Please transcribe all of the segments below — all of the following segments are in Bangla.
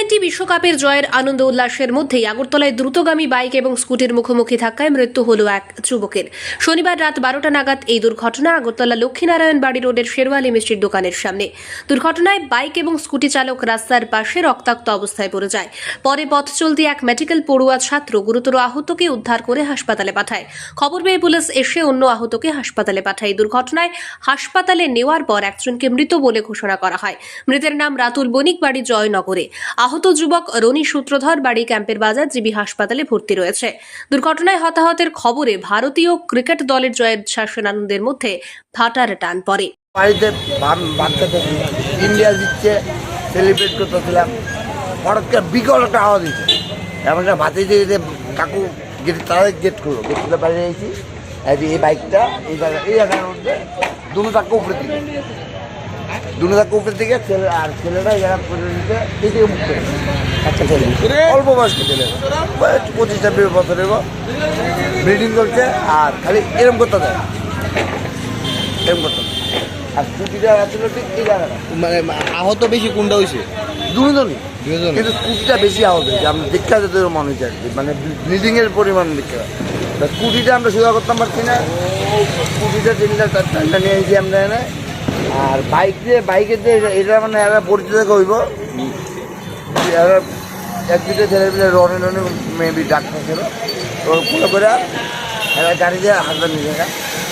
টোয়েন্টি বিশ্বকাপের জয়ের আনন্দ উল্লাসের মধ্যেই আগরতলায় দ্রুতগামী বাইক এবং স্কুটির মুখোমুখি ধাক্কায় মৃত্যু হল এক যুবকের। শনিবার রাত বারোটা নাগাদ এই দুর্ঘটনা আগরতলা লক্ষ্মীনারায়ণ বাড়ি রোডের শেরওয়ালি মিষ্টির দোকানের সামনে। দুর্ঘটনায় বাইক এবং স্কুটি চালক রাস্তার পাশে রক্তাক্ত অবস্থায় পড়ে যায়। পরে পথ চলতি এক মেডিকেল পড়ুয়া ছাত্র গুরুতর আহতকে উদ্ধার করে হাসপাতালে পাঠায়। খবর পেয়ে পুলিশ এসে অন্য আহতকে হাসপাতালে পাঠায়। দুর্ঘটনায় হাসপাতালে নেওয়ার পর একজনকে মৃত বলে ঘোষণা করা হয়। মৃতের নাম রাতুল বণিক, বাড়ি জয়নগরে। আহত যুবক রনি সূত্রধর বাড়ি ক্যাম্পের বাজার জিবি হাসপাতালে ভর্তি রয়েছে। দুর্ঘটনায় হতাহতের খবরে ভারতীয় ক্রিকেট দলের জয়ের শাসন আনন্দের মধ্যে ভাটার টান পড়ে। বাড়িতে ইন্ডিয়া দিচ্ছে সেলিব্রেট করতেছিলাম। হঠাৎ করে বিকল একটা আওয়াজ দিচ্ছে এমন একটা ভাতে যেতে কাকু গেট তাদের গেট খুললো। গেট খুলে বাইরে এসেছি। এই বাইকটা এই জায়গা এই জায়গার মধ্যে দুটো চাক্কা উপরে দিকে চাক্কা উপরে দিকে ছেলে আর করে এই দিকে মুখ ছেলে অল্প বয়স্ক ছেলে। পঁচিশ ছাব্বিশ বছরের ব্রিডিং করছে আর খালি এরম করতে দেয়। এরম করতে আর স্কুটিটা আসলে ঠিক এই জায়গাটা মানে আহত বেশি কোনটা হয়েছে দুজনই। দুজন কিন্তু স্কুটিটা বেশি আহত হয়েছে। আমি দেখা যেতে মনে হচ্ছে আর কি। মানে ব্লিডিং এর পরিমাণ দেখা তা স্কুটিটা আমরা সোজা করতাম পারছি না? স্কুটিটা তিনটা চারটা নিয়ে আমরা এনে আর বাইক যে, বাইকের যে, এটা- মানে এরা পরিচিত এরা এক দুটো ছেলে মিলে রনে রনে মেবি ডাক্তার ছিল তো করে করে এরা গাড়ি দিয়ে হাসপাতাল নিয়ে যায়।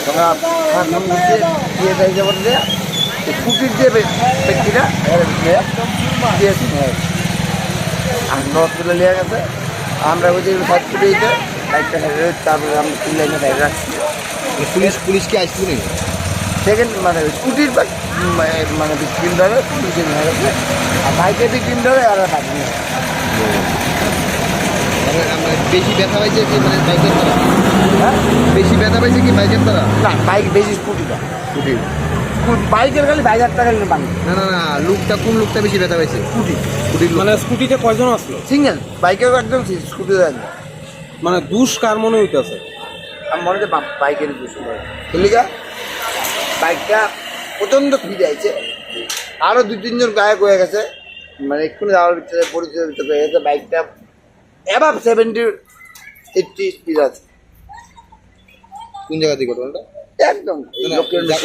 তোমরা হাসপাতাল নিচে দিয়ে দেয় যাবার দিয়ে স্কুটির যে ব্যক্তিটা দিয়ে দিয়েছি আর হসপিটালে নিয়ে গেছে। আমরা বলছি সাত ফুটে দিতে বাইকটা তারপরে আমরা তিন লাইনে রাখছি। পুলিশ পুলিশ কি আসছিল নাকি? সেকেন্ড মানে স্কুটির বাইক মানে বিক্রিম ধরে স্কুটি নিয়ে গেছে। আর বাইকের বিক্রিম ধরে আর বাইক নিয়ে। মানে মানে বেশি ব্যথা পাইছে কি মানে বাইকের দ্বারা? হ্যাঁ? বেশি ব্যথা পাইছে কি বাইকের দ্বারা? না বাইক বেশি স্কুটিটা স্কুটি। স্কু- বাইকের খালি বাইক হাজার টাকা নিয়ে না না না লুকটা কোন লুকটা বেশি ব্যথা পাইছে? স্কুটি। স্কুটির মানে স্কুটিতে কয়জন আসলো? সিঙ্গেল। বাইকেও একদম স্কুটি মানে দুষ কার মনে হইতেছে? আমি মনে হচ্ছে বাইকের পারি বুঝলিকা বাইকটা প্রচণ্ড স্পিডে আছে। আরও দু তিনজন গায়ক হয়ে গেছে। মানে এক্ষুনি যাওয়ার ভিতরে পরিচয় ভিতরে হয়ে গেছে বাইকটা অ্যাবাভ সেভেন্টি এইটটি স্পিড আছে। কোন জায়গা থেকে ঘটনাটা? একদম।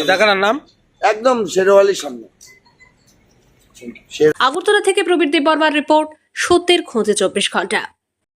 জায়গাটার নাম? একদম শেরওয়ালির সামনে। আগরতলা থেকে প্রবীর দেব বর্মার রিপোর্ট সত্যের খোঁজে চব্বিশ ঘণ্টা।